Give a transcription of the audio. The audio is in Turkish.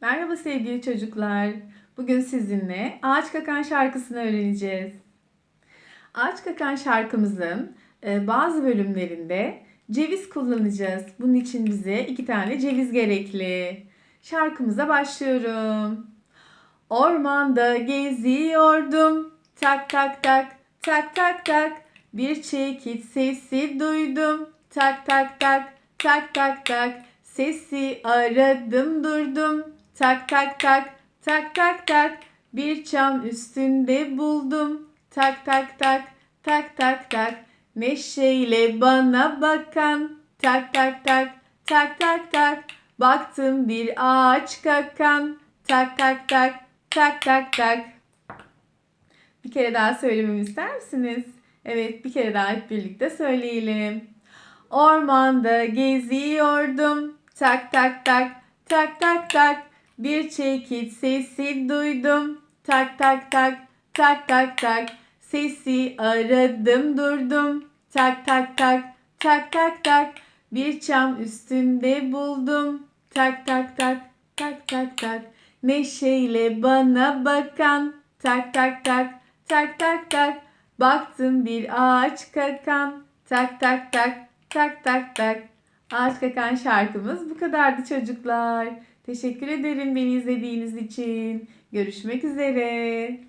Merhaba sevgili çocuklar. Bugün sizinle Ağaç Kakan şarkısını öğreneceğiz. Ağaç Kakan şarkımızın e, bazı bölümlerinde ceviz kullanacağız. Bunun için bize iki tane ceviz gerekli. Şarkımıza başlıyorum. Ormanda geziyordum. Tak tak tak, tak tak tak. Bir çekit sesi duydum. Tak tak tak, tak tak tak. Sesi aradım durdum. Tak tak tak, tak tak tak. Bir çam üstünde buldum. Tak tak tak, tak tak tak. Neşeyle bana bakan. Tak tak tak, tak tak tak. Baktım bir ağaç kakan. Tak tak tak, tak tak tak. Bir kere daha söylememi ister misiniz? Evet, bir kere daha hep birlikte söyleyelim. Ormanda geziyordum. Tak tak tak, tak tak tak. Bir çekit sesi duydum. Tak tak tak, tak tak tak. Sesi aradım durdum. Tak tak tak, tak tak tak. Bir çam üstünde buldum. Tak tak tak, tak tak tak. Neşeyle bana bakan. Tak tak tak, tak tak tak. Baktım bir ağaç kakan. Tak tak tak, tak tak tak. Ağaç kakan şarkımız bu kadardı çocuklar. Teşekkür ederim beni izlediğiniz için. Görüşmek üzere.